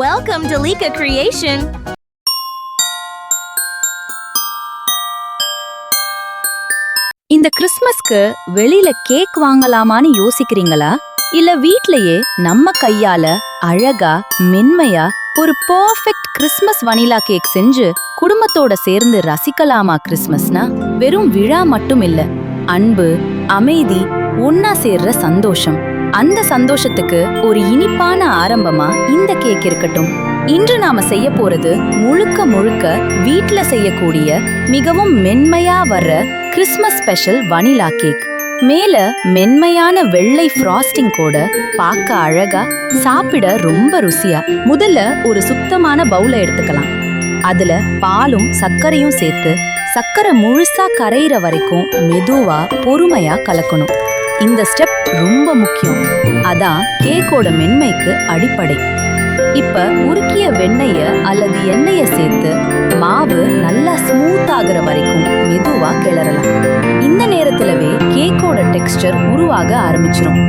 Welcome to Lika Creation. இந்த கிறிஸ்மஸ்க்கு வெளியில கேக் வாங்கலாமான்னு யோசிக்கிறீங்களா? இல்ல வீட்லயே நம்ம கையால அழகா மென்மையா ஒரு பெர்ஃபெக்ட் கிறிஸ்மஸ் வனிலா கேக் செஞ்சு குடும்பத்தோட சேர்ந்து ரசிக்கலாமா கிறிஸ்மஸ்னா வெறும் விழா மட்டும் இல்ல அன்பு அமைதி ஒன்னா சேர்ற சந்தோஷம். அந்த சந்தோஷத்துக்கு ஒரு இனிப்பான ஆரம்பமா இந்த கேக் இருக்கட்டும். இன்று நாம செய்ய போறது முழுக்க முழுக்க வீட்ல செய்யக்கூடிய மிகவும் மென்மையா வர்ற கிறிஸ்மஸ் ஸ்பெஷல் வனிலா கேக் மேல மென்மையான வெள்ளை ஃப்ராஸ்டிங் கூட பார்க்க அழகா சாப்பிட ரொம்ப ருசியா முதல்ல ஒரு சுத்தமான பவுல எடுத்துக்கலாம். அதுல பாலும் சர்க்கரையும் சேர்த்து சர்க்கரை முழுசா கரையிற வரைக்கும் மெதுவா பொறுமையா கலக்கணும். இந்த ஸ்டெப் ரொம்ப முக்கியம். அதான் கேக்கோட மென்மைக்கு அடிப்படை. இப்ப உருக்கிய வெண்ணெய அல்லது எண்ணெய சேர்த்து மாவு நல்லா ஸ்மூத் ஆகுற வரைக்கும் மெதுவா கிளறலாம். இந்த நேரத்திலவே கேக்கோட டெக்ஸ்டர் உருவாக ஆரம்பிச்சிடும்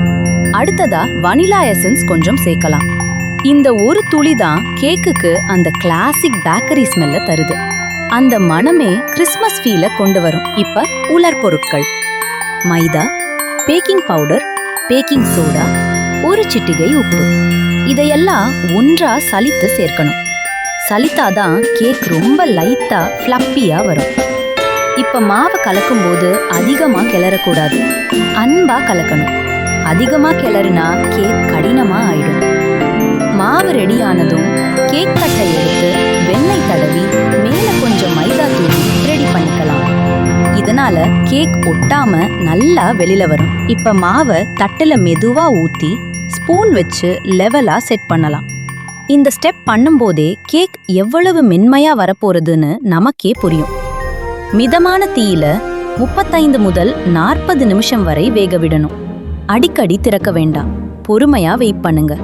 அடுத்ததா வனிலா எசன்ஸ் கொஞ்சம் சேர்க்கலாம். இந்த ஒரு துளி தான் கேக்குக்கு அந்த கிளாசிக் பேக்கரி ஸ்மெல்ல தருது. அந்த மனமே கிறிஸ்மஸ் ஃபீல கொண்டு வரும். இப்ப உலர் பொருட்கள். Maida baking powder baking soda ஒரு சிட்டிகை உப்பு. இதையெல்லாம் ஒன்றா சலித்து சேர்க்கணும். சலித்தாதான் கேக் ரொம்ப லைட்டா ஃப்ளப்பியா வரும். இப்ப மாவு கலக்கும்போது அதிகமா கிளறக்கூடாது. அன்பா கலக்கணும். அதிகமா கிளறுனா கேக் கடினமா ஆயிடும். மாவு ரெடியானதும் கேக் கட்டை எடுத்து வெண்ணெய் தடவி அதனால கேக் ஒட்டாம நல்லா வெளியில வரும். இப்ப மாவை தட்டுல மெதுவா ஊத்தி ஸ்பூன் வச்சு லெவலா செட் பண்ணலாம். இந்த ஸ்டெப் பண்ணும்போதே கேக் எவ்வளவு மென்மையா வரப்போறதுன்னு நமக்கே புரியும். மிதமான தீயில முப்பத்தைந்து முதல் நாற்பது நிமிஷம் வரை வேக விடணும். அடிக்கடி திறக்க வேண்டாம். பொறுமையா வெயிட் பண்ணுங்க.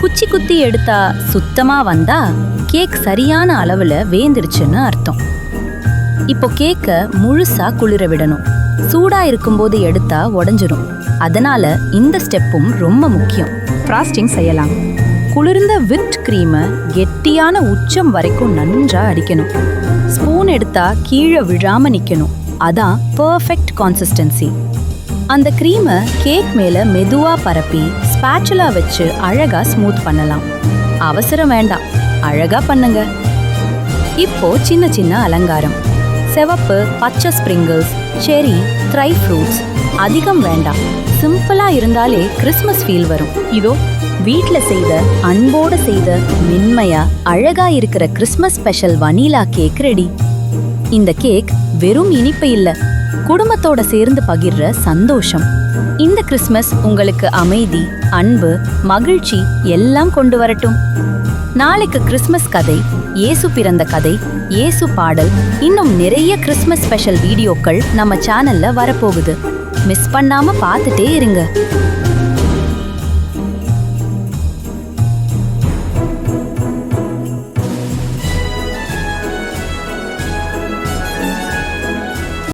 குச்சி குத்தி எடுத்தா சுத்தமா வந்தா கேக் சரியான அளவுல வேந்துருச்சுன்னு அர்த்தம். இப்போ கேக்க முழுசா குளிர விடணும். சூடா இருக்கும்போது எடுத்தா உடஞ்சிரும். அதனால இந்த ஸ்டெப்பும் ரொம்ப முக்கியம். ஃப்ராஸ்டிங் செய்யலாம். குளிர்ந்த விட் கிரீமை கெட்டியான உச்சம் வரைக்கும் நன்றா அடிக்கணும். ஸ்பூன் எடுத்தா கீழே விழாம நிக்கணும். அதான் பெர்ஃபெக்ட் கான்சிஸ்டன்சி அந்த க்ரீமை கேக் மேலே மெதுவாக பரப்பி ஸ்பேச்சுலா வச்சு அழகாக ஸ்மூத் பண்ணலாம். அவசரம் வேண்டாம். அழகாக பண்ணுங்க. இப்போ சின்ன சின்ன அலங்காரம். சிவப்பு பச்சை ஸ்ப்ரிங்கிள்ஸ் செரி ட்ரை ஃப்ரூட்ஸ். அதிகம் வேண்டாம். சிம்பிளா இருந்தாலே கிறிஸ்மஸ் ஃபீல் வரும். இதோ வீட்டில் செய்த அன்போடு செய்த மென்மையா அழகா இருக்கிற Christmas special vanilla cake ready. இந்த கேக் வெறும் இனிப்பு இல்லை குடும்பத்தோட சேர்ந்து பகிர்ற சந்தோஷம். இந்த கிறிஸ்மஸ் உங்களுக்கு அமைதி அன்பு மகிழ்ச்சி எல்லாம் கொண்டு வரட்டும். நாளைக்கு கிறிஸ்மஸ் கதை இயேசு பிறந்த கதை இயேசு பாடல் இன்னும் நிறைய கிறிஸ்மஸ் ஸ்பெஷல் வீடியோக்கள் நம்ம சேனல்ல வரப்போகுது. மிஸ் பண்ணாம பார்த்துட்டே இருங்க.